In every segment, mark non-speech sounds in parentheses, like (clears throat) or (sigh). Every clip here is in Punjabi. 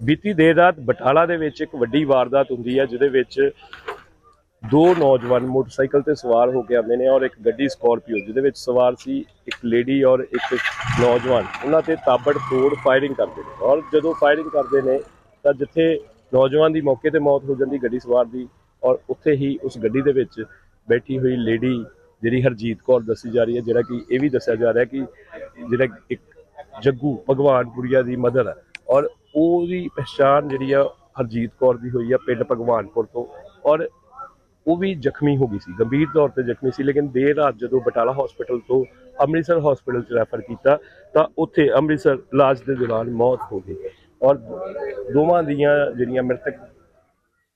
ਬੀਤੀ ਦੇਰ ਰਾਤ ਬਟਾਲਾ ਦੇ ਵਿੱਚ ਇੱਕ ਵੱਡੀ ਵਾਰਦਾਤ ਹੁੰਦੀ ਹੈ, ਜਿਹਦੇ ਵਿੱਚ ਦੋ ਨੌਜਵਾਨ ਮੋਟਰਸਾਈਕਲ ਤੇ ਸਵਾਰ ਹੋ ਕੇ ਆਉਂਦੇ ਨੇ ਔਰ ਇੱਕ ਗੱਡੀ ਸਕਾਰਪੀਓ, ਜਿਹਦੇ ਵਿੱਚ ਸਵਾਰ ਸੀ ਇੱਕ ਲੇਡੀ ਔਰ ਇੱਕ ਨੌਜਵਾਨ। ਉਹਨਾਂ ਤੇ ਤਾਬੜ ਤੋੜ ਫਾਇਰਿੰਗ ਕਰਦੇ ਨੇ ਔਰ ਜਦੋਂ ਫਾਇਰਿੰਗ ਕਰਦੇ ਨੇ, ਤਾਂ ਜਿੱਥੇ ਨੌਜਵਾਨ ਦੀ ਮੌਕੇ ਤੇ ਮੌਤ ਹੋ ਜਾਂਦੀ, ਗੱਡੀ ਸਵਾਰ ਦੀ ਔਰ ਉੱਥੇ ਹੀ ਉਸ ਗੱਡੀ ਦੇ ਵਿੱਚ ਬੈਠੀ ਹੋਈ ਲੇਡੀ ਜਿਹੜੀ ਹਰਜੀਤ ਕੌਰ ਦੱਸੀ ਜਾ ਰਹੀ ਹੈ, ਜਿਹੜਾ ਕਿ ਇਹ ਵੀ ਦੱਸਿਆ ਜਾ ਰਿਹਾ ਕਿ ਜਿਹੜਾ ਇੱਕ ਜੱਗੂ ਭਗਵਾਨਪੁਰੀਆ ਦੀ ਮਦਰ ਹੈ। ਔਰ ਉਹਦੀ ਪਛਾਣ ਜਿਹੜੀ ਆ ਹਰਜੀਤ ਕੌਰ ਦੀ ਹੋਈ ਆ ਪਿੰਡ ਭਗਵਾਨਪੁਰ ਤੋਂ, ਔਰ ਉਹ ਵੀ ਜ਼ਖਮੀ ਹੋ ਗਈ ਸੀ, ਗੰਭੀਰ ਤੌਰ ਤੇ ਜ਼ਖਮੀ ਸੀ, ਲੇਕਿਨ ਦੇਰ ਰਾਤ ਜਦੋਂ ਬਟਾਲਾ ਹਸਪੀਟਲ ਤੋਂ ਅੰਮ੍ਰਿਤਸਰ ਹਸਪੀਟਲ ਚ ਰੈਫਰ ਕੀਤਾ, ਤਾਂ ਉੱਥੇ ਅੰਮ੍ਰਿਤਸਰ ਇਲਾਜ ਦੇ ਦੌਰਾਨ ਮੌਤ ਹੋ ਗਈ, ਔਰ ਦੋਵਾਂ ਦੀਆਂ ਜਿਹੜੀਆਂ ਮ੍ਰਿਤਕ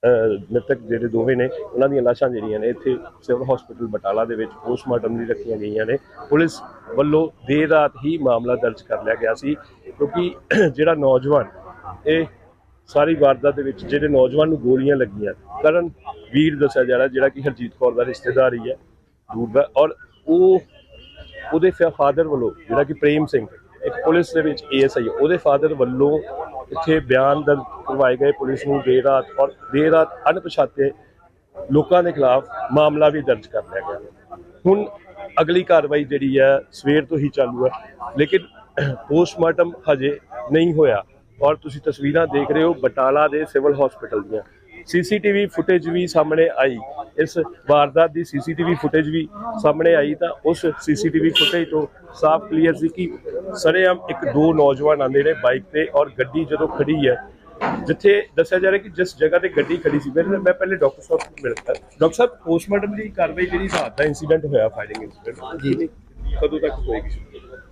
ਮ੍ਰਿਤਕ ਜਿਹੜੇ ਦੋਵੇਂ ਨੇ, ਉਹਨਾਂ ਦੀਆਂ ਲਾਸ਼ਾਂ ਜਿਹੜੀਆਂ ਨੇ, ਇੱਥੇ ਸਿਵਲ ਹਸਪੀਟਲ ਬਟਾਲਾ ਦੇ ਵਿੱਚ ਪੋਸਟਮਾਰਟਮ ਲਈ ਰੱਖੀਆਂ ਗਈਆਂ ਨੇ, ਪੁਲਿਸ ਵੱਲੋਂ ਦੇਰ ਰਾਤ ਹੀ ਮਾਮਲਾ ਦਰਜ ਕਰ ਲਿਆ ਗਿਆ ਸੀ, ਕਿਉਂਕਿ ਜਿਹੜਾ ਨੌਜਵਾਨ ਇਹ ਸਾਰੀ ਵਾਰਦਾਤ ਦੇ ਵਿੱਚ ਜਿਹੜੇ ਨੌਜਵਾਨ ਨੂੰ ਗੋਲੀਆਂ ਲੱਗੀਆਂ, ਕਰਨ ਵੀਰ ਦੱਸਿਆ ਜਾ ਰਿਹਾ ਜਿਹੜਾ ਕਿ ਹਰਜੀਤ ਕੌਰ ਦਾ ਰਿਸ਼ਤੇਦਾਰ ਹੀ ਹੈ, ਦੂਰ ਦਾ, ਔਰ ਉਹ ਉਹਦੇ ਫਾਦਰ ਵੱਲੋਂ ਜਿਹੜਾ ਕਿ ਪ੍ਰੇਮ ਸਿੰਘ, ਇੱਕ ਪੁਲਿਸ ਦੇ ਵਿੱਚ ਏਐਸਆਈ, ਉਹਦੇ ਫਾਦਰ ਵੱਲੋਂ ਇੱਥੇ ਬਿਆਨ ਦਰਜ ਕਰਵਾਏ ਗਏ ਪੁਲਿਸ ਨੂੰ ਦੇਰ ਰਾਤ, ਔਰ ਦੇਰ ਰਾਤ ਅਣਪਛਾਤੇ ਲੋਕਾਂ ਦੇ ਖਿਲਾਫ ਮਾਮਲਾ ਵੀ ਦਰਜ ਕਰ ਲਿਆ ਗਿਆ। ਹੁਣ ਅਗਲੀ ਕਾਰਵਾਈ ਜਿਹੜੀ ਹੈ ਸਵੇਰ ਤੋਂ ਹੀ ਚਾਲੂ ਹੈ, ਲੇਕਿਨ (clears throat) ਪੋਸਟਮਾਰਟਮ ਹਜੇ ਨਹੀਂ ਹੋਇਆ। ਔਰ ਤੁਸੀਂ ਤਸਵੀਰਾਂ ਦੇਖ ਰਹੇ ਹੋ ਬਟਾਲਾ ਦੇ ਸਿਵਲ ਹਸਪੀਟਲ ਦੀਆਂ। ਸੀਸੀਟੀਵੀ ਫੁਟੇਜ ਵੀ ਸਾਹਮਣੇ ਆਈ। ਇਸ ਵਾਰਦਾਤ ਦੀ ਸੀਸੀਟੀਵੀ ਫੁਟੇਜ ਵੀ ਸਾਹਮਣੇ ਆਈ ਤਾਂ ਉਸ ਸੀਸੀਟੀਵੀ ਫੁਟੇਜ ਤੋਂ ਸਾਫ਼ ਕਲੀਅਰ ਸੀ ਕਿ ਸਰੇਆਮ ਇੱਕ ਦੋ ਨੌਜਵਾਨ ਆਂਦੇ ਨੇ ਬਾਈਕ ਤੇ ਔਰ ਗੱਡੀ ਜਦੋਂ ਖੜੀ ਹੈ ਜਿੱਥੇ ਦੱਸਿਆ ਜਾ ਰਿਹਾ ਕਿ ਜਿਸ ਜਗ੍ਹਾ ਤੇ ਗੱਡੀ ਖੜੀ ਸੀ ਮੇਰੇ ਮੈਂ ਪਹਿਲੇ ਡਾਕਟਰ ਸਾਹਿਬ ਨੂੰ ਮਿਲਦਾ ਡਾਕਟਰ ਸਾਹਿਬ ਪੋਸਟਮਾਰਟਮ ਦੀ ਕਾਰਵਾਈ ਜਿਹੜੀ ਰਾਤ ਦਾ ਇਨਸੀਡੈਂਟ ਹੋਇਆ ਫਾਇਰਿੰਗ ਇਨਸੀਡੈਂਟ ਜੀ। ਕਦੋਂ ਤੱਕ ਹੋਏਗੀ?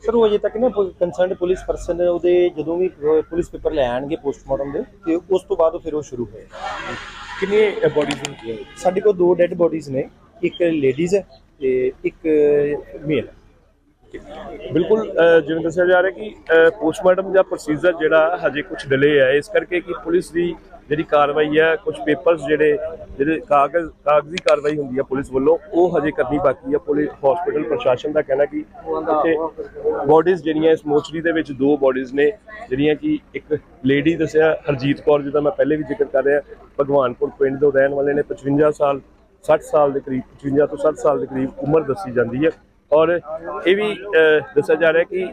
ਸਰ ਉਹ ਅਜੇ ਤੱਕ ਨਾ ਕੰਸਰਨਡ ਪੁਲਿਸ ਪਰਸਨ ਉਹਦੇ ਜਦੋਂ ਵੀ ਪੁਲਿਸ ਪੇਪਰ ਲੈ ਆਣਗੇ ਪੋਸਟਮਾਰਟਮ ਦੇ ਤੇ ਉਸ ਤੋਂ ਬਾਅਦ ਉਹ ਫਿਰ ਉਹ ਸ਼ੁਰੂ ਹੋਏਗਾ ਕਿੰਨੀਆਂ ਬੋਡੀਜ਼ ਹੁੰਦੀਆਂ ਨੇ? ਸਾਡੇ ਕੋਲ ਦੋ ਡੈੱਡ ਬੋਡੀਜ਼ ਨੇ ਇੱਕ ਲੇਡੀਜ਼ ਹੈ ਤੇ ਇੱਕ ਮੇਲ ਬਿਲਕੁਲ ਜਿਵੇਂ ਦੱਸਿਆ ਜਾ ਰਿਹਾ ਕਿ ਪੋਸਟਮਾਰਟਮ ਦਾ ਪ੍ਰੋਸੀਜਰ ਜਿਹੜਾ ਹਜੇ ਕੁਝ ਡਿਲੇ ਹੈ ਇਸ ਕਰਕੇ ਕਿ ਪੁਲਿਸ ਦੀ ਜਿਹੜੀ ਕਾਰਵਾਈ ਹੈ ਕੁਝ ਪੇਪਰਸ ਜਿਹੜੇ ਜਿਹੜੇ ਕਾਗਜ਼, ਕਾਗਜ਼ੀ ਕਾਰਵਾਈ ਹੁੰਦੀ ਹੈ ਪੁਲਿਸ ਵੱਲੋਂ, ਉਹ ਹਜੇ ਕਰਨੀ ਬਾਕੀ ਹੈ। ਪੁਲਿਸ ਹਸਪੀਟਲ ਪ੍ਰਸ਼ਾਸਨ ਦਾ ਕਹਿਣਾ ਕਿ ਇੱਥੇ ਬੋਡੀਜ਼ ਜਿਹੜੀਆਂ ਇਸ ਮੋਚਰੀ ਦੇ ਵਿੱਚ ਦੋ ਬੋਡੀਜ਼ ਨੇ, ਜਿਹੜੀਆਂ ਕਿ ਇੱਕ ਲੇਡੀ ਦੱਸਿਆ, ਹਰਜੀਤ ਕੌਰ, ਜਿਹਦਾ ਮੈਂ ਪਹਿਲੇ ਵੀ ਜ਼ਿਕਰ ਕਰ ਰਿਹਾ, ਭਗਵਾਨਪੁਰ ਪਿੰਡ ਤੋਂ ਰਹਿਣ ਵਾਲੇ ਨੇ 55 ਸਾਲ 60 ਸਾਲ ਦੇ ਕਰੀਬ 55 ਤੋਂ 60 ਸਾਲ ਦੇ ਕਰੀਬ ਉਮਰ ਦੱਸੀ ਜਾਂਦੀ ਹੈ। ਔਰ ਇਹ ਵੀ ਦੱਸਿਆ ਜਾ ਰਿਹਾ ਕਿ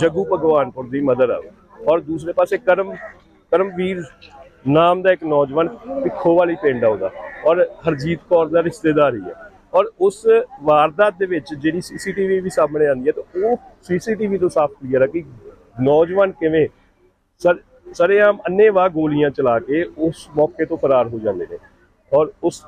ਜੱਗੂ ਭਗਵਾਨਪੁਰ ਦੀ ਮਦਰ ਆ ਔਰ ਦੂਸਰੇ ਪਾਸੇ ਕਰਮ, ਕਰਮਵੀਰ ਨਾਮ ਦਾ ਇੱਕ ਨੌਜਵਾਨ ਪਿੱਖੋ ਵਾਲੀ ਪਿੰਡ ਆ ਉਹਦਾ ਔਰ ਹਰਜੀਤ ਕੌਰ ਦਾ ਰਿਸ਼ਤੇਦਾਰ ਹੀ ਹੈ ਔਰ ਉਸ ਵਾਰਦਾਤ ਦੇ ਵਿੱਚ ਜਿਹੜੀ ਸੀਸੀਟੀਵੀ ਵੀ ਸਾਹਮਣੇ ਆਉਂਦੀ ਹੈ ਤਾਂ ਉਹ ਸੀਸੀਟੀਵੀ ਤੋਂ ਸਾਫ਼ ਕਲੀਅਰ ਹੈ ਕਿ ਨੌਜਵਾਨ ਕਿਵੇਂ ਸਰ, ਸਰੇਆਮ ਅੰਨੇਵਾਹ ਗੋਲੀਆਂ ਚਲਾ ਕੇ ਉਸ ਮੌਕੇ ਤੋਂ ਫਰਾਰ ਹੋ ਜਾਂਦੇ ਨੇ ਔਰ ਉਸ,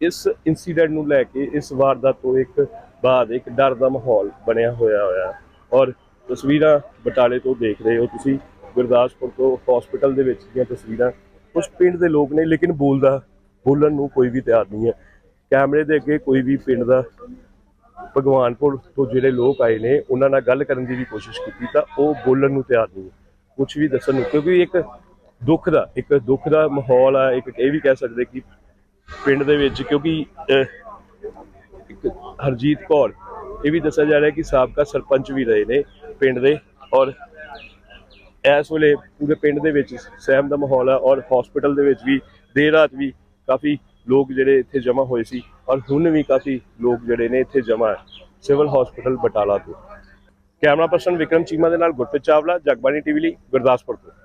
ਇਸ ਇਨਸੀਡੈਂਟ ਨੂੰ ਲੈ ਕੇ ਇਸ ਵਾਰਦਾਤ ਤੋਂ ਇੱਕ ਬਾਅਦ ਇੱਕ ਡਰ ਦਾ ਮਾਹੌਲ ਬਣਿਆ ਹੋਇਆ ਹੋਇਆ ਔਰ ਤਸਵੀਰਾਂ ਬਟਾਲੇ ਤੋਂ ਦੇਖ ਰਹੇ ਹੋ ਤੁਸੀਂ। ਗੁਰਦਾਸਪੁਰ ਤੋਂ ਹਸਪੀਟਲ ਦੇ ਵਿੱਚ ਦੀਆਂ ਤਸਵੀਰਾਂ ਕੁਝ ਪਿੰਡ ਦੇ ਲੋਕ ਨੇ ਲੇਕਿਨ ਬੋਲਦਾ ਬੋਲਣ ਨੂੰ ਕੋਈ ਵੀ ਤਿਆਰ ਨਹੀਂ ਹੈ। ਕੈਮਰੇ ਦੇ ਅੱਗੇ ਕੋਈ ਵੀ ਪਿੰਡ ਦਾ ਭਗਵਾਨਪੁਰ ਤੋਂ ਜਿਹੜੇ ਲੋਕ ਆਏ ਨੇ ਉਹਨਾਂ ਨਾਲ ਗੱਲ ਕਰਨ ਦੀ ਵੀ ਕੋਸ਼ਿਸ਼ ਕੀਤੀ ਤਾਂ ਉਹ ਬੋਲਣ ਨੂੰ ਤਿਆਰ ਨਹੀਂ ਕੁਝ ਵੀ ਦੱਸਣ ਨੂੰ ਕਿਉਂਕਿ ਇੱਕ ਦੁੱਖ ਦਾ ਇੱਕ ਦੁੱਖ ਦਾ ਮਾਹੌਲ ਆ ਇੱਕ ਇਹ ਵੀ ਕਹਿ ਸਕਦੇ ਕਿ ਪਿੰਡ ਦੇ ਵਿੱਚ ਕਿਉਂਕਿ ਅਹ, ਇੱਕ ਹਰਜੀਤ ਕੌਰ ਇਹ ਵੀ ਦੱਸਿਆ ਜਾ ਰਿਹਾ ਕਿ ਸਾਬਕਾ ਸਰਪੰਚ ਵੀ ਰਹੇ ਨੇ ਪਿੰਡ ਦੇ ਔਰ ਇਸ ਵੇਲੇ ਪੂਰੇ ਪਿੰਡ ਦੇ ਵਿੱਚ ਸਹਿਮ ਦਾ ਮਾਹੌਲ ਹੈ ਔਰ ਹਸਪੀਟਲ ਦੇ ਵਿੱਚ ਵੀ ਦੇਰ ਰਾਤ ਵੀ ਕਾਫੀ ਲੋਕ ਜਿਹੜੇ ਇੱਥੇ ਜਮ੍ਹਾਂ ਹੋਏ ਸੀ ਔਰ ਹੁਣ ਵੀ ਕਾਫੀ ਲੋਕ ਜਿਹੜੇ ਨੇ ਇੱਥੇ ਜਮ੍ਹਾਂ ਹੈ ਸਿਵਲ ਹਸਪੀਟਲ ਬਟਾਲਾ ਤੋਂ। ਕੈਮਰਾ ਪਰਸਨ ਵਿਕਰਮ ਚੀਮਾ ਦੇ ਨਾਲ ਗੁਰਪ੍ਰੀਤ ਚਾਵਲਾ, ਜਗਬਾਣੀ ਟੀਵੀ ਲਈ ਗੁਰਦਾਸਪੁਰ ਤੋਂ।